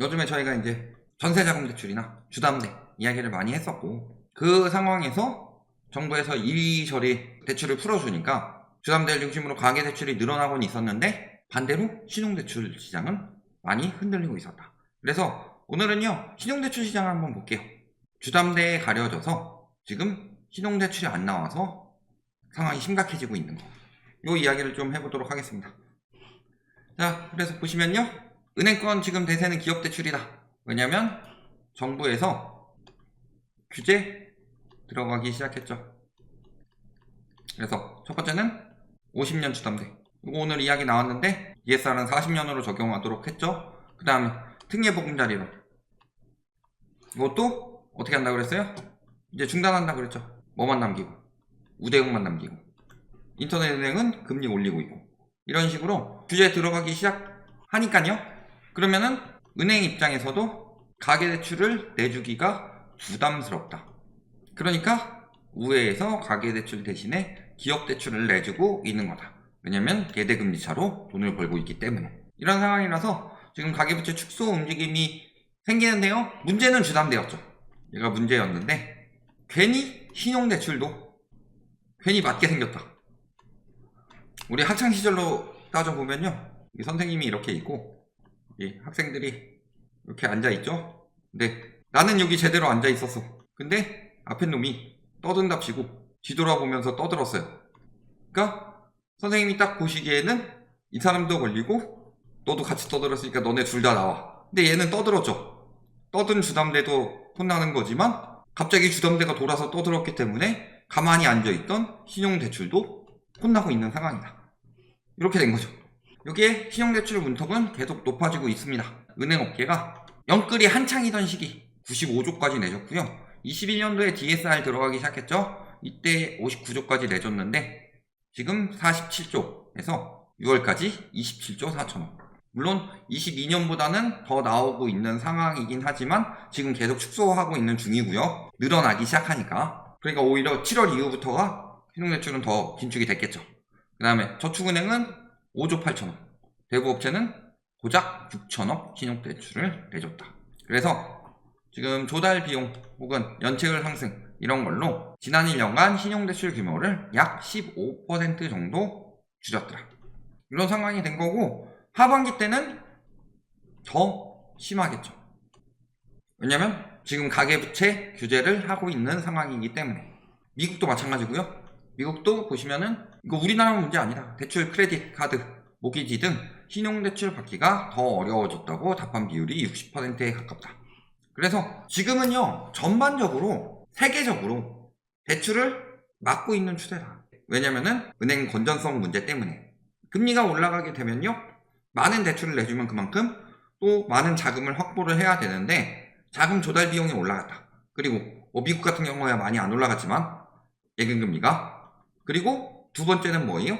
요즘에 저희가 이제 전세자금 대출이나 주담대 이야기를 많이 했었고 그 상황에서 정부에서 이리저리 대출을 풀어주니까 주담대를 중심으로 가계 대출이 늘어나곤 있었는데 반대로 신용대출 시장은 많이 흔들리고 있었다. 그래서 오늘은요 신용대출 시장을 한번 볼게요. 주담대에 가려져서 지금 신용대출이 안 나와서 상황이 심각해지고 있는 거. 요 이야기를 좀 해보도록 하겠습니다. 자, 그래서 보시면요. 은행권 지금 대세는 기업 대출이다. 왜냐면 정부에서 규제 들어가기 시작했죠. 그래서 첫 번째는 50년 주담대. 이거 오늘 이야기 나왔는데 ESR은 40년으로 적용하도록 했죠. 그 다음에 특례보금자리론. 이것도 어떻게 한다고 그랬어요? 이제 중단한다고 그랬죠. 뭐만 남기고 우대용만 남기고 인터넷 은행은 금리 올리고 있고 이런 식으로 규제 들어가기 시작하니까요. 그러면은 은행 입장에서도 가계대출을 내주기가 부담스럽다. 그러니까 우회해서 가계대출 대신에 기업대출을 내주고 있는 거다. 왜냐면 예대금리 차로 돈을 벌고 있기 때문에 이런 상황이라서 지금 가계부채 축소 움직임이 생기는데요. 문제는 주담대였죠. 얘가 문제였는데 괜히 신용대출도 괜히 맞게 생겼다. 우리 학창 시절로 따져 보면요, 이 선생님이 이렇게 있고 이 학생들이 이렇게 앉아 있죠. 근데 나는 여기 제대로 앉아 있었어. 근데 앞에 놈이 떠든답시고 뒤돌아보면서 떠들었어요. 그러니까 선생님이 딱 보시기에는 이 사람도 걸리고 너도 같이 떠들었으니까 너네 둘 다 나와. 근데 얘는 떠들었죠. 떠든 주담대도 혼나는 거지만 갑자기 주담대가 돌아서 떠들었기 때문에 가만히 앉아있던 신용대출도 혼나고 있는 상황이다. 이렇게 된 거죠. 여기에 신용대출 문턱은 계속 높아지고 있습니다. 은행업계가 영끌이 한창이던 시기 95조까지 내줬고요. 21년도에 DSR 들어가기 시작했죠. 이때 59조까지 내줬는데 지금 47조에서 6월까지 27조 4천억. 물론 22년보다는 더 나오고 있는 상황이긴 하지만 지금 계속 축소하고 있는 중이고요. 늘어나기 시작하니까. 그러니까 오히려 7월 이후부터가 신용대출은 더 긴축이 됐겠죠. 그 다음에 저축은행은 5조 8천억. 대부업체는 고작 6천억 신용대출을 내줬다. 그래서 지금 조달 비용 혹은 연체율 상승 이런 걸로 지난 1년간 신용대출 규모를 약 15% 정도 줄였더라. 이런 상황이 된 거고 하반기 때는 더 심하겠죠. 왜냐면 지금 가계부채 규제를 하고 있는 상황이기 때문에 미국도 마찬가지고요. 미국도 보시면은 이거 우리나라 문제 아니다. 대출 크레딧 카드 모기지 등 신용대출 받기가 더 어려워졌다고 답한 비율이 60%에 가깝다. 그래서 지금은요 전반적으로 세계적으로 대출을 막고 있는 추세다. 왜냐면은 은행 건전성 문제 때문에 금리가 올라가게 되면요 많은 대출을 내주면 그만큼 또 많은 자금을 확보를 해야 되는데 자금 조달 비용이 올라갔다. 그리고 뭐 미국 같은 경우야 많이 안 올라갔지만 예금 금리가 그리고 두 번째는 뭐예요?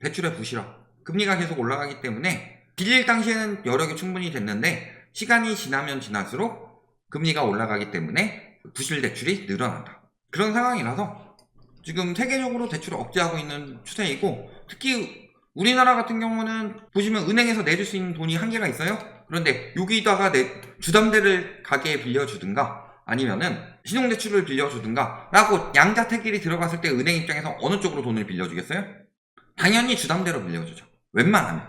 대출의 부실화. 금리가 계속 올라가기 때문에 빌릴 당시에는 여력이 충분히 됐는데 시간이 지나면 지날수록 금리가 올라가기 때문에 부실 대출이 늘어난다. 그런 상황이라서 지금 세계적으로 대출을 억제하고 있는 추세이고 특히 우리나라 같은 경우는 보시면 은행에서 내줄 수 있는 돈이 한계가 있어요. 그런데 여기다가 내 주담대를 가게에 빌려주든가 아니면은 신용대출을 빌려주든가 라고 양자택일이 들어갔을 때 은행 입장에서 어느 쪽으로 돈을 빌려주겠어요? 당연히 주담대로 빌려주죠. 웬만하면.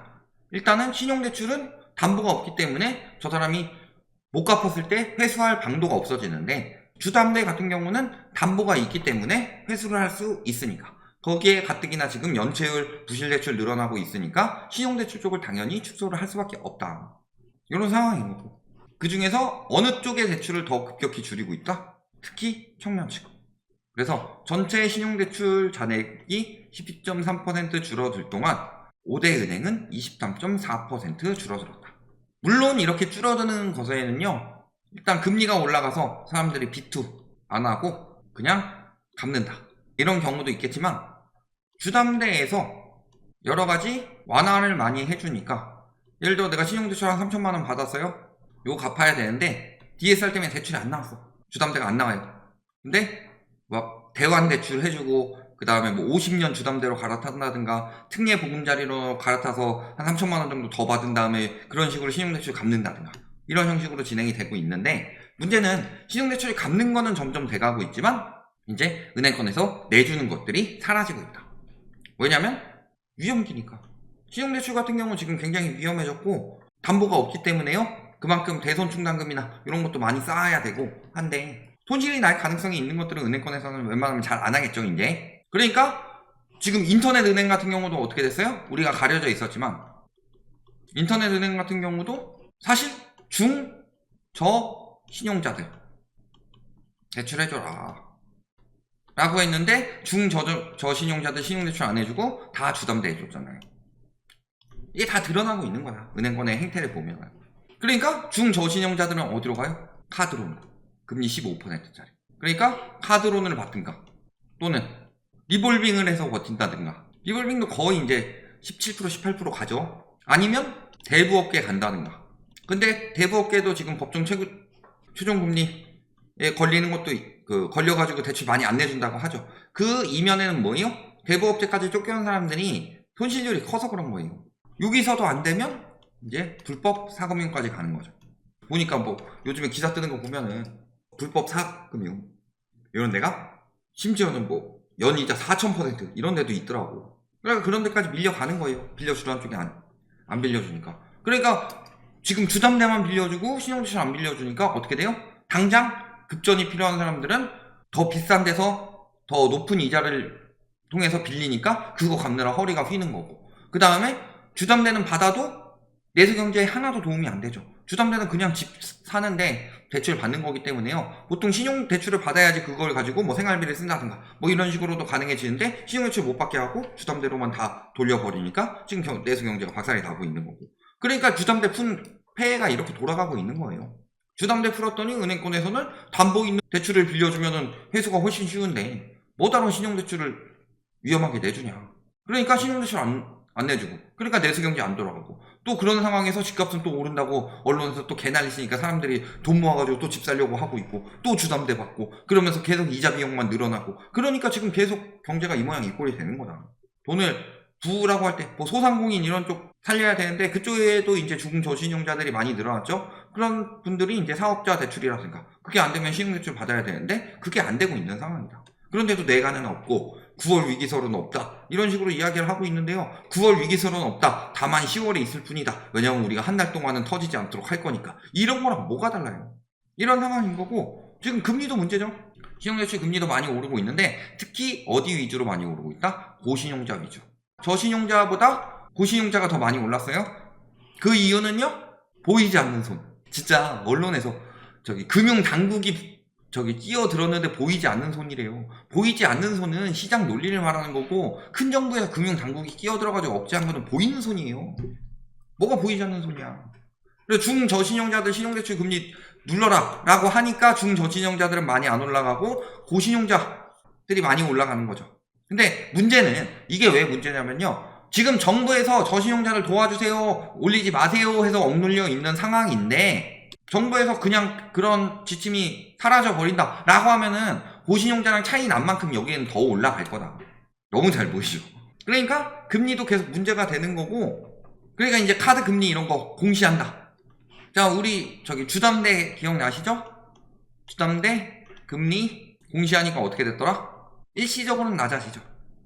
일단은 신용대출은 담보가 없기 때문에 저 사람이 못 갚았을 때 회수할 방도가 없어지는데 주담대 같은 경우는 담보가 있기 때문에 회수를 할 수 있으니까. 거기에 가뜩이나 지금 연체율, 부실대출 늘어나고 있으니까 신용대출 쪽을 당연히 축소를 할 수밖에 없다. 이런 상황인 거고. 그 중에서 어느 쪽의 대출을 더 급격히 줄이고 있다? 특히 청년층. 그래서 전체 신용대출 잔액이 12.3% 줄어들 동안 5대 은행은 23.4% 줄어들었다. 물론 이렇게 줄어드는 것에는요, 일단 금리가 올라가서 사람들이 비투 안 하고 그냥 갚는다. 이런 경우도 있겠지만 주담대에서 여러 가지 완화를 많이 해주니까 예를 들어 내가 신용대출 한 3천만 원 받았어요. 요거 갚아야 되는데 DSR 때문에 대출이 안 나왔어. 주담대가 안 나와요. 근데 막 대환 대출 해주고 그 다음에 뭐 50년 주담대로 갈아탄다든가 특례 보금자리로 갈아타서 한 3천만 원 정도 더 받은 다음에 그런 식으로 신용대출 갚는다든가 이런 형식으로 진행이 되고 있는데 문제는 신용대출을 갚는 거는 점점 돼가고 있지만 이제 은행권에서 내주는 것들이 사라지고 있다. 왜냐면 위험기니까. 신용대출 같은 경우 지금 굉장히 위험해졌고 담보가 없기 때문에요. 그만큼 대손 충당금이나 이런 것도 많이 쌓아야 되고 한데 손실이 날 가능성이 있는 것들은 은행권에서는 웬만하면 잘 안 하겠죠 이제. 그러니까 지금 인터넷 은행 같은 경우도 어떻게 됐어요? 우리가 가려져 있었지만 인터넷 은행 같은 경우도 사실 중, 저 신용자들 대출해줘라 라고 했는데 중, 저, 저, 저 신용자들 신용대출 안 해주고 다 주담대 해줬잖아요 이게 다 드러나고 있는 거야 은행권의 행태를 보면 그러니까 중, 저 신용자들은 어디로 가요? 카드론 금리 15%짜리 그러니까 카드론을 받든가 또는 리볼빙을 해서 버틴다든가. 리볼빙도 거의 이제 17% 18% 가죠? 아니면 대부업계 간다든가. 근데 대부업계도 지금 법정 최고, 최종금리에 걸리는 것도 있- 그 걸려가지고 대출 많이 안 내준다고 하죠. 그 이면에는 뭐예요? 대부업체까지 쫓겨난 사람들이 손실률이 커서 그런 거예요. 여기서도 안 되면 이제 불법 사금융까지 가는 거죠. 보니까 뭐 요즘에 기사 뜨는 거 보면은 불법 사금융. 이런 데가? 심지어는 뭐 연이자 4,000% 이런 데도 있더라고. 그러니까 그런 데까지 밀려가는 거예요. 빌려주던 쪽이 안, 안 빌려주니까. 그러니까 지금 주담대만 빌려주고 신용대출 안 빌려주니까 어떻게 돼요? 당장 급전이 필요한 사람들은 더 비싼 데서 더 높은 이자를 통해서 빌리니까 그거 갚느라 허리가 휘는 거고. 그 다음에 주담대는 받아도 내수 경제에 하나도 도움이 안 되죠. 주담대는 그냥 집 사는데 대출 받는 거기 때문에요. 보통 신용 대출을 받아야지 그걸 가지고 뭐 생활비를 쓴다든가 뭐 이런 식으로도 가능해지는데 신용 대출 못 받게 하고 주담대로만 다 돌려버리니까 지금 경- 내수 경제가 박살이 나고 있는 거고. 그러니까 주담대 푼 폐해가 이렇게 돌아가고 있는 거예요. 주담대 풀었더니 은행권에서는 담보 있는 대출을 빌려주면은 회수가 훨씬 쉬운데 뭐다로 신용 대출을 위험하게 내주냐. 그러니까 신용 대출 안, 안 내주고 그러니까 내수 경제 안 돌아가고 또 그런 상황에서 집값은 또 오른다고 언론에서 또 개난리치니까 사람들이 돈 모아가지고 또 집 살려고 하고 있고 또 주담대 받고 그러면서 계속 이자 비용만 늘어나고 그러니까 지금 계속 경제가 이 모양 이 꼴이 되는 거다. 돈을 부라고 할 때 뭐 소상공인 이런 쪽 살려야 되는데 그쪽에도 이제 중저신용자들이 많이 늘어났죠. 그런 분들이 이제 사업자 대출이라든가 그게 안 되면 신용대출 받아야 되는데 그게 안 되고 있는 상황이다. 그런데도 내가는 없고 9월 위기설은 없다. 이런 식으로 이야기를 하고 있는데요. 9월 위기설은 없다. 다만 10월에 있을 뿐이다. 왜냐하면 우리가 한 달 동안은 터지지 않도록 할 거니까. 이런 거랑 뭐가 달라요? 이런 상황인 거고 지금 금리도 문제죠. 신용대출 금리도 많이 오르고 있는데 특히 어디 위주로 많이 오르고 있다? 고신용자 위주. 저신용자보다 고신용자가 더 많이 올랐어요. 그 이유는요. 보이지 않는 손. 진짜 언론에서 저기 금융 당국이 저기 끼어들었는데 보이지 않는 손이래요. 보이지 않는 손은 시장 논리를 말하는 거고 큰 정부에서 금융 당국이 끼어들어가지고 억제한 거는 보이는 손이에요. 뭐가 보이지 않는 손이야. 그래서 중저신용자들 신용대출 금리 눌러라 라고 하니까 중저신용자들은 많이 안 올라가고 고신용자들이 많이 올라가는 거죠. 근데 문제는 이게 왜 문제냐면요. 지금 정부에서 저신용자를 도와주세요, 올리지 마세요 해서 억눌려 있는 상황인데 정부에서 그냥 그런 지침이 사라져 버린다 라고 하면은 고신용자랑 차이 난 만큼 여기에는 더 올라갈 거다. 너무 잘 보이죠. 그러니까 금리도 계속 문제가 되는 거고 그러니까 이제 카드 금리 이런 거 공시한다. 자, 우리 저기 주담대 기억나시죠? 주담대 금리 공시하니까 어떻게 됐더라? 일시적으로는 낮아지죠.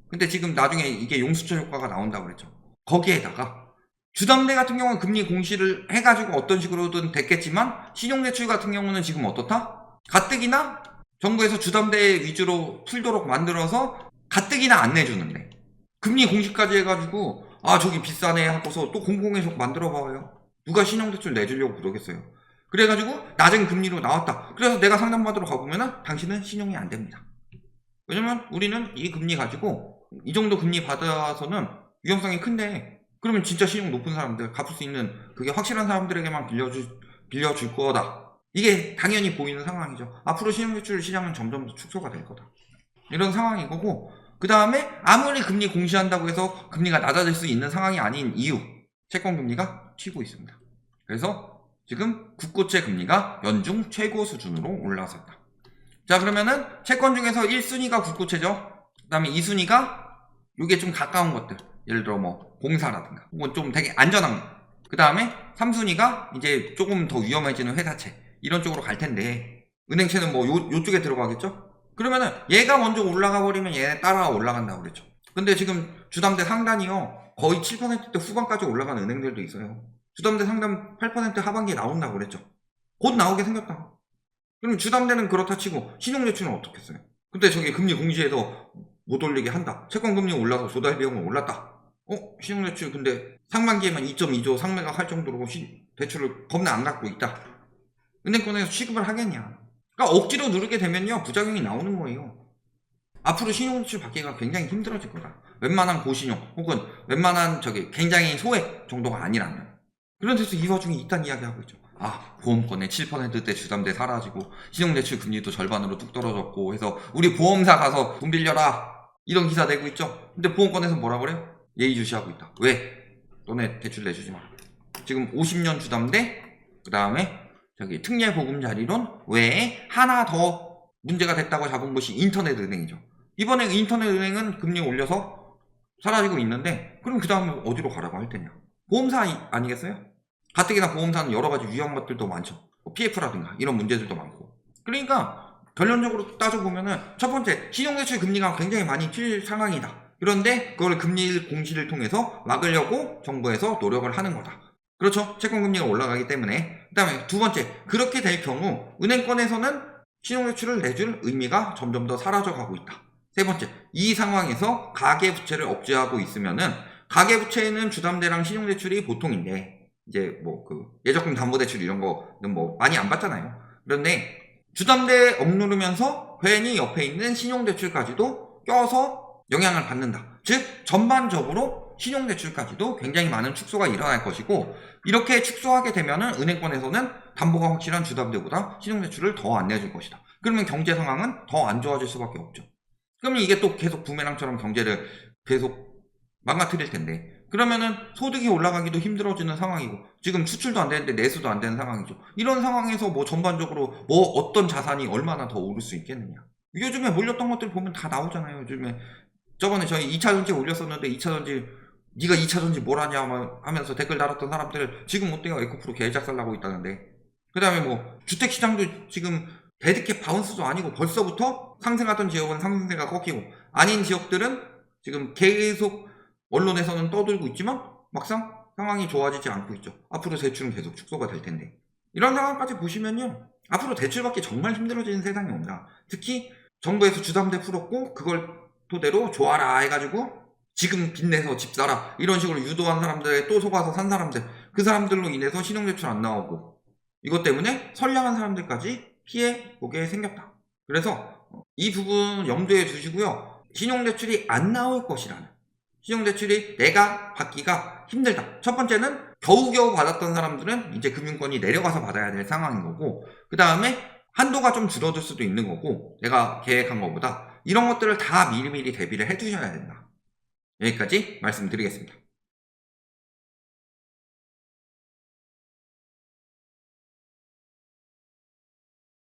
근데 지금 나중에 이게 용수철 효과가 나온다고 그랬죠. 거기에다가 주담대 같은 경우는 금리 공시를 해가지고 어떤 식으로든 됐겠지만 신용대출 같은 경우는 지금 어떻다? 가뜩이나 정부에서 주담대 위주로 풀도록 만들어서 가뜩이나 안 내주는데 금리 공시까지 해가지고 아 저기 비싸네 하고서 또 공공회속 만들어 봐요. 누가 신용대출 내주려고 그러겠어요. 그래가지고 낮은 금리로 나왔다. 그래서 내가 상담받으러 가보면은 당신은 신용이 안 됩니다. 왜냐면 우리는 이 금리 가지고 이 정도 금리 받아서는 위험성이 큰데 그러면 진짜 신용 높은 사람들 갚을 수 있는 그게 확실한 사람들에게만 빌려주, 빌려줄 거다. 이게 당연히 보이는 상황이죠. 앞으로 신용대출 시장은 점점 더 축소가 될 거다. 이런 상황인 거고 그 다음에 아무리 금리 공시한다고 해서 금리가 낮아질 수 있는 상황이 아닌 이유 채권 금리가 튀고 있습니다. 그래서 지금 국고채 금리가 연중 최고 수준으로 올라섰다. 자 그러면은 채권 중에서 1순위가 국고채죠. 그 다음에 2순위가 이게 좀 가까운 것들 예를 들어 뭐 공사라든가 혹은 좀 되게 안전한 그 다음에 3순위가 이제 조금 더 위험해지는 회사채 이런 쪽으로 갈 텐데 은행채는 뭐 요, 요쪽에 들어가겠죠? 그러면은 얘가 먼저 올라가 버리면 얘 따라 올라간다고 그랬죠. 근데 지금 주담대 상단이요 거의 7%대 후반까지 올라가는 은행들도 있어요. 주담대 상단 8% 하반기에 나온다고 그랬죠. 곧 나오게 생겼다. 그럼 주담대는 그렇다 치고 신용대출은 어떻겠어요? 근데 저기 금리 공시에서 못 올리게 한다. 채권 금리 올라서 조달 비용은 올랐다. 어? 신용대출 근데 상반기에만 2.2조 상매가 할 정도로 시- 대출을 겁나 안 갖고 있다. 은행권에서 취급을 하겠냐. 그러니까 억지로 누르게 되면요 부작용이 나오는 거예요. 앞으로 신용대출 받기가 굉장히 힘들어질 거다. 웬만한 고신용 혹은 웬만한 저기 굉장히 소액 정도가 아니라면 그런 데서 이 와중에 이딴 이야기 하고 있죠. 아 보험권에 7%대 주담대 사라지고 신용대출 금리도 절반으로 뚝 떨어졌고 해서 우리 보험사 가서 돈 빌려라 이런 기사 내고 있죠. 근데 보험권에서 뭐라 그래요? 예의주시하고 있다. 왜? 너네 대출 내주지 마. 지금 50년 주담대 그 다음에 저기 특례 보금자리론 외에 하나 더 문제가 됐다고 잡은 것이 인터넷 은행이죠. 이번에 인터넷 은행은 금리 올려서 사라지고 있는데 그럼 그 다음에 어디로 가라고 할 테냐? 보험사 아니- 아니겠어요? 가뜩이나 보험사는 여러 가지 위험 것들도 많죠. 뭐 PF라든가 이런 문제들도 많고. 그러니까 결론적으로 따져보면은 첫 번째 신용대출 금리가 굉장히 많이 튈 상황이다. 그런데 그걸 금리 공시를 통해서 막으려고 정부에서 노력을 하는 거다. 그렇죠. 채권 금리가 올라가기 때문에. 그 다음에 두 번째 그렇게 될 경우 은행권에서는 신용대출을 내줄 의미가 점점 더 사라져 가고 있다. 세 번째, 이 상황에서 가계부채를 억제하고 있으면은 가계부채는 주담대랑 신용대출이 보통인데 이제 뭐 그 예적금 담보대출 이런 거는 뭐 많이 안 받잖아요. 그런데 주담대 억누르면서 괜히 옆에 있는 신용대출까지도 껴서 영향을 받는다. 즉 전반적으로 신용대출까지도 굉장히 많은 축소가 일어날 것이고 이렇게 축소하게 되면은 은행권에서는 담보가 확실한 주담대보다 신용대출을 더 안 내줄 것이다. 그러면 경제 상황은 더 안 좋아질 수밖에 없죠. 그러면 이게 또 계속 부메랑처럼 경제를 계속 망가뜨릴 텐데 그러면은 소득이 올라가기도 힘들어지는 상황이고 지금 수출도 안 되는데 내수도 안 되는 상황이죠. 이런 상황에서 뭐 전반적으로 뭐 어떤 자산이 얼마나 더 오를 수 있겠느냐. 요즘에 몰렸던 것들 보면 다 나오잖아요. 요즘에 저번에 저희 2차 전지 올렸었는데 2차 전지 네가 2차 전지 뭘 하냐 하면서 댓글 달았던 사람들 지금 어때요? 에코프로 개작살 나고 있다는데 그 다음에 뭐 주택 시장도 지금 데드캡 바운스도 아니고 벌써부터 상승하던 지역은 상승세가 꺾이고 아닌 지역들은 지금 계속 언론에서는 떠들고 있지만 막상 상황이 좋아지지 않고 있죠. 앞으로 대출은 계속 축소가 될 텐데 이런 상황까지 보시면요. 앞으로 대출받기 정말 힘들어지는 세상이 온다. 특히 정부에서 주담대 풀었고 그걸 토대로 좋아라 해가지고 지금 빚내서 집 사라 이런 식으로 유도한 사람들에 또 속아서 산 사람들 그 사람들로 인해서 신용대출 안 나오고 이것 때문에 선량한 사람들까지 피해 보게 생겼다. 그래서 이 부분 염두에 두시고요. 신용대출이 안 나올 것이라는 신용대출이 내가 받기가 힘들다. 첫 번째는 겨우겨우 받았던 사람들은 이제 금융권이 내려가서 받아야 될 상황인 거고 그 다음에 한도가 좀 줄어들 수도 있는 거고 내가 계획한 것보다 이런 것들을 다 미리미리 대비를 해두셔야 된다. 여기까지 말씀드리겠습니다.